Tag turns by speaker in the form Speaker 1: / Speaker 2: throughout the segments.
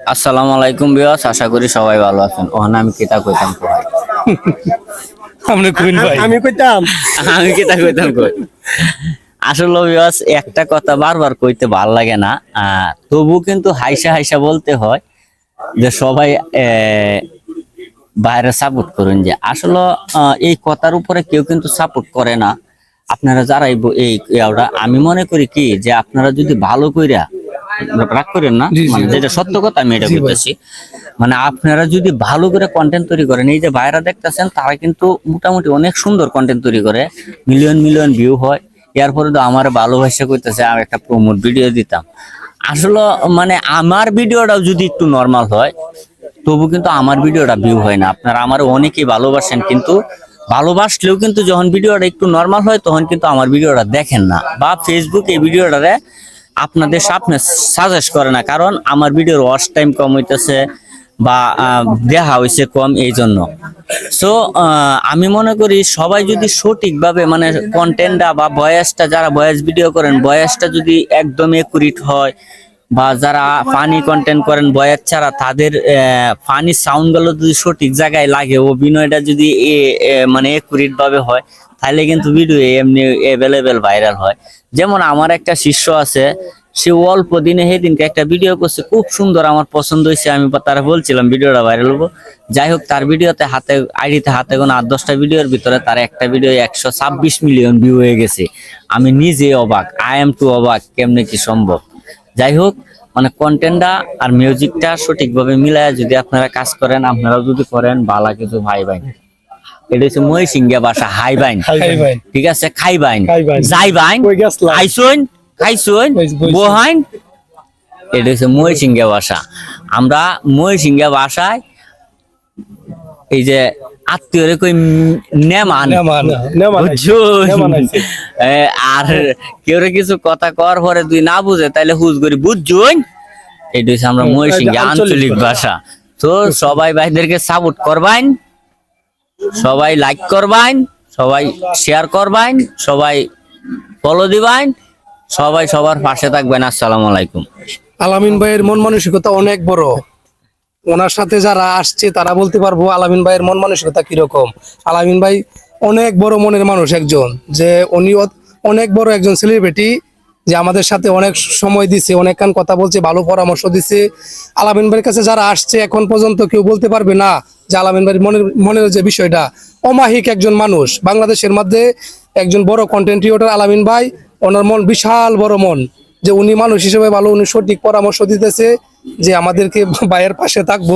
Speaker 1: আসসালামু আলাইকুম বিয়াস আশা করি সবাই ভালো আছেন। ওখানে আমি কিতা কইতাম কই?
Speaker 2: আমরা কুইন ভাই।
Speaker 3: আমি কইতাম।
Speaker 1: আমি কিতা কইতাম কই? আসলে বিয়াস একটা কথা বারবার কইতে ভালো লাগে না তবু কিন্তু হাইসা হাইসা বলতে হয় যে সবাই আহ, বাইরে সাপোর্ট করুন যে। আসলে আহ, এই কথার উপরে কেউ কিন্তু সাপোর্ট করে না। আপনারা যারা এই ব- এই আমি মনে করি কি যে আপনারা যদি ভালো কইরা রাগ করেন না। মানে যেটা সত্য কথা আমি এটা বলতেছি। মানে আপনারা যদি ভালো করে কন্টেন্ট তৈরি করেন এই যে বাইরে দেখতেছেন তারা কিন্তু মোটামুটি অনেক সুন্দর কন্টেন্ট তৈরি করে। মিলিয়ন মিলিয়ন ভিউ হয়। এরপরে তো আমার ভালোবাসা করতেছে আমি একটা প্রমোট ভিডিও দিতাম। আসলে মানে আমার ভিডিওটাও যদি একটু নর্মাল হয় তবু কিন্তু আমার ভিডিওটা ভিউ হয় না। আপনারা আমার অনেকেই ভালোবাসেন কিন্তু ভালোবাসলেও কিন্তু যখন ভিডিওটা একটু নর্মাল হয় তখন কিন্তু আমার ভিডিওটা দেখেন না। বা ফেসবুক এই ভিডিওটারে আপনাদের সামনে সাজেস্ট করে না, কারণ আমার ভিডিওর ওয়াচ টাইম কম হইতেছে বা দেখা হয়েছে কম এই জন্য। সো আমি মনে করি সবাই যদি সঠিকভাবে মানে কন্টেন্টটা বা বয়সটা, যারা বয়স ভিডিও করেন, বয়সটা যদি একদম একুরিট হয় বা যারা ফানি কন্টেন্ট করেন বয়ার ছাড়া তাদের ফানি সাউন্ডগুলো যদি সঠিক জায়গায় লাগে ও অভিনয়টা যদি মানে একুরিট ভাবে হয় তাহলে কিন্তু ভিডিও এমনি অ্যাভেলেবেল ভাইরাল হয়। যেমন আমার একটা শিষ্য আছে সে অল্প দিনে সেদিনকে একটা ভিডিও করছে খুব সুন্দর আমার পছন্দ হয়েছে আমি বা তারা বলছিলাম ভিডিওটা ভাইরাল হব। যাই হোক তার ভিডিওতে হাতে আইডিতে হাতে কোনো আট দশটা ভিডিওর ভিতরে তার একটা ভিডিও একশো ছাব্বিশ মিলিয়ন ভিউ হয়ে গেছে। আমি নিজে অবাক আই এম টু অবাক কেমনে কি সম্ভব? যাই হোক মানে কন্টেন্টটা আর মিউজিকটা সঠিকভাবে মিলায় যদি আপনারা কাজ করেন আপনারাও যদি করেন বালা কিছু ভাই ভাই এটা হচ্ছে হাই বাইন ঠিক আছে খাই বাইন। যাই। বহাইন এটা হচ্ছে আমরা মহিসিংহা ভাষায় এই যে আত্মীয়রে কই নেমান আর কেউ কিছু কথা কর পরে তুই না বুঝে তাইলে হুজ করি বুঝছুন এটা হচ্ছে আমরা
Speaker 3: আঞ্চলিক
Speaker 1: আঞ্চলিক ভাষা। তো সবাই ভাইদেরকে সাপোর্ট করবাইন সবাই লাইক করবাইন সবাই শেয়ার করবাইন সবাই ফলো দিবাইন সবাই সবার পাশে থাকবেন। আসসালামু আলাইকুম।
Speaker 2: আলামিন ভাইয়ের মন মানসিকতা অনেক বড়। ওনার সাথে যারা আসছে, তারা বলতে পারব আলামিন ভাইয়ের মন মানসিকতা কীরকম? আলামিন ভাই অনেক বড় মনের মানুষ একজন, যে উনি অনেক বড় একজন সেলিব্রিটি যে আমাদের সাথে অনেক সময় দিছে, অনেক কান কথা বলছে, ভালো পরামর্শ দিছে। আলামিন ভাইয়ের কাছে যারা আসছে, এখন পর্যন্ত কেউ বলতে পারবে না যে আলামিন ভাইয়ের মনের মনের যে বিষয়টা। অমাহিক একজন মানুষ, বাংলাদেশের মধ্যে একজন বড় কন্টেন্ট ক্রিয়েটর আলামিন ভাই, ওনার মন বিশাল বড় মন, যে উনি মানুষ হিসেবে ভালো, উনি সঠিক পরামর্শ দিতেছে। যে আমাদেরকে ভাইয়ের পাশে থাকব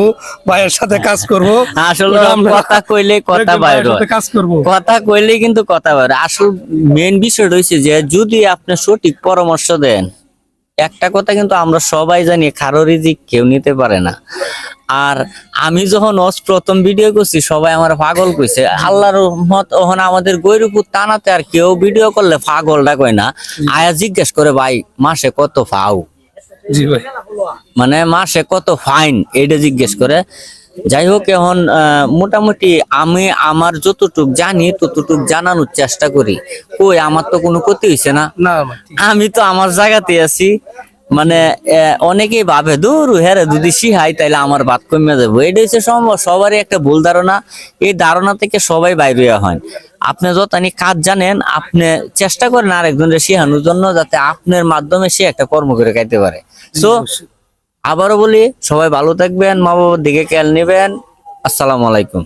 Speaker 2: ভাইয়ের সাথে কাজ করব।
Speaker 1: আসলে কথা কইলে কথা বাইর।
Speaker 2: কাজ করব।
Speaker 1: কথা কইলেই কিন্তু কথা বাইর আসল মেন বিষয় রয়েছে যে যদি আপনি সঠিক পরামর্শ দেন একটা কথা কিন্তু আমরা সবাই জানি কারও রিজিক কেউ নিতে পারে না। আর আমি যখন অস প্রথম ভিডিও করছি সবাই আমার পাগল কইছে। আল্লাহর মত ওখানে আমাদের গৈরুপুর টানাতে আর কেউ ভিডিও করলে পাগলটা কয় না। আয়া জিজ্ঞেস করে ভাই মাসে কত ফাও
Speaker 2: জি ভাই।
Speaker 1: মানে মাসে কত ফাইন এটা জিজ্ঞেস করে। যাই হোক এখন মোটামুটি আমি আমার যতটুক জানি ততটুক জানানোর চেষ্টা করি। কই আমার তো কোনো ক্ষতি হয়েছে না। আমি তো আমার জায়গাতে আছি। মানে অনেকেই ভাবে দূর হ্যাঁ রে, যদি শিহাই তাইলে আমার বাদ কমে যাব এটা হচ্ছে সম্ভব সবারই একটা ভুল ধারণা। এই ধারণা থেকে সবাই বাইরে হয়। আপনি যত আপনি কাজ জানেন, আপনি চেষ্টা করেন আরেকজনের শেখানোর জন্য যাতে আপনার মাধ্যমে সে একটা কর্ম করে খাইতে পারে। সো আবারও বলি, সবাই ভালো থাকবেন মা বাবার দিকে খেয়াল নেবেন। আসসালামু আলাইকুম।